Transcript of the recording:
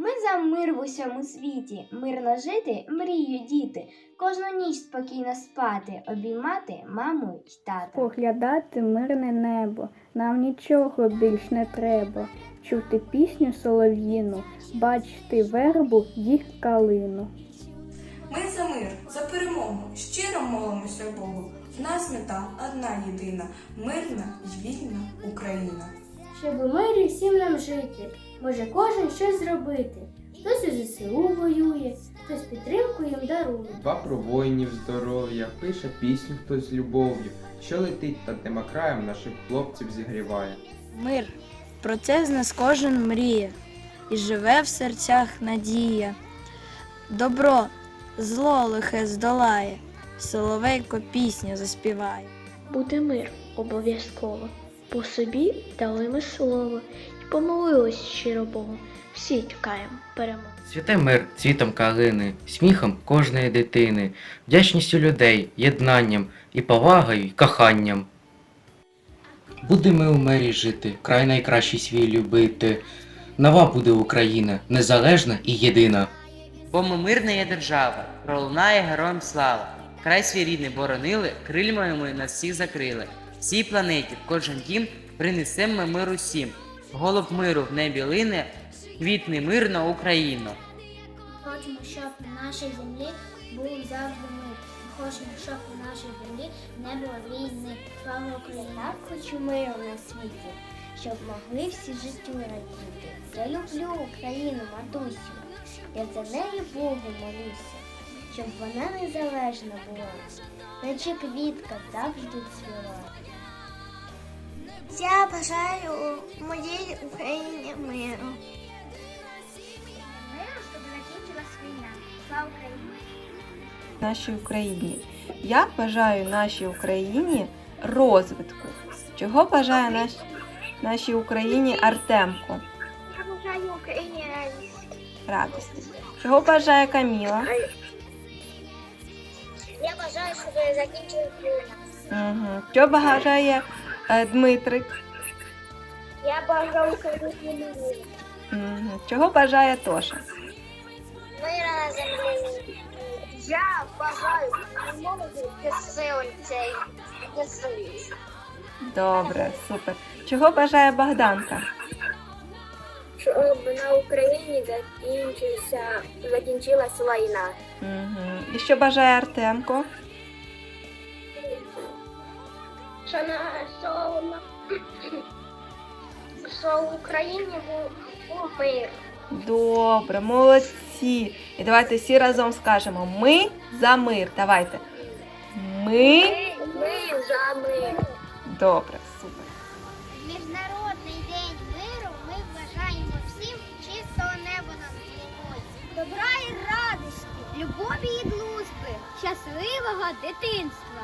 Ми за мир в усьому світі, мирно жити, мрію діти, кожну ніч спокійно спати, обіймати маму й тата. Поглядати мирне небо, нам нічого більш не треба. Чути пісню солов'їну, бачити вербу й калину. Ми за мир, за перемогу, щиро молимося Богу. В нас мета одна єдина, мирна й вільна Україна. Щоб у мирі всім нам жити, може кожен щось зробити. Хтось у ЗСУ воює, хтось підтримку їм дарує. Два про воїнів здоров'я, пише пісню хтось з любов'ю, що летить над нема краєм наших хлопців зігріває. Мир. Про це з нас кожен мріє, і живе в серцях надія. Добро, зло лихе здолає, соловейко пісню заспіває. Буде мир обов'язково. По собі дали ми слово і помолились щиро Богу. Всі чекаємо перемоги. Святе мир цвітом калини, сміхом кожної дитини, вдячністю людей, єднанням і повагою, і коханням. Будемо у мирі жити, край найкращий свій любити. Нова буде Україна, незалежна і єдина. Бо ми мирна є держава, пролунає героям слава. Край свій рідний боронили, крильмами ми нас всіх закрили. Всій планеті, кожен дім принесем ми мир усім. Голуб миру в небі лине, квітне мирно Україно. Хочемо, щоб на нашій землі був завжди мир. Ми хочемо, щоб на нашій землі не було війни. Слава Україні! Так хочу миру на світі, щоб могли всі життю радіти. Я люблю Україну, матусю, я за нею Богу молюся, щоб вона незалежна була, наче квітка завжди цвіла. Я бажаю моїй Україні миру. Миру, щоб закінчилась війна. Слава Україні! нашій Україні. Я бажаю нашій Україні розвитку. Чого бажає наш, нашій Україні Артемко? Я бажаю Україні радість. Радості. Чого бажає Каміла? Я бажаю, щоб закінчилась війна. Угу. Що бажає е, Дмитрик? Я бажаю миру. Угу. Чого бажає Тоша? Мира на землі. Я бажаю молоді сили цей. Добре, супер. Чого бажає Богданка? Щоб на Україні закінчився, закінчилась війна. Угу. І що бажає Артемко? Що на що, на- що в Україні був, мир. Добре, молодці. І давайте всі разом скажемо: ми за мир. Давайте. Ми. Ми за мир. Добре, супер. Міжнародний день миру ми вважаємо всім чистого неба над головою. Добра і любові і дружби, щасливого дитинства.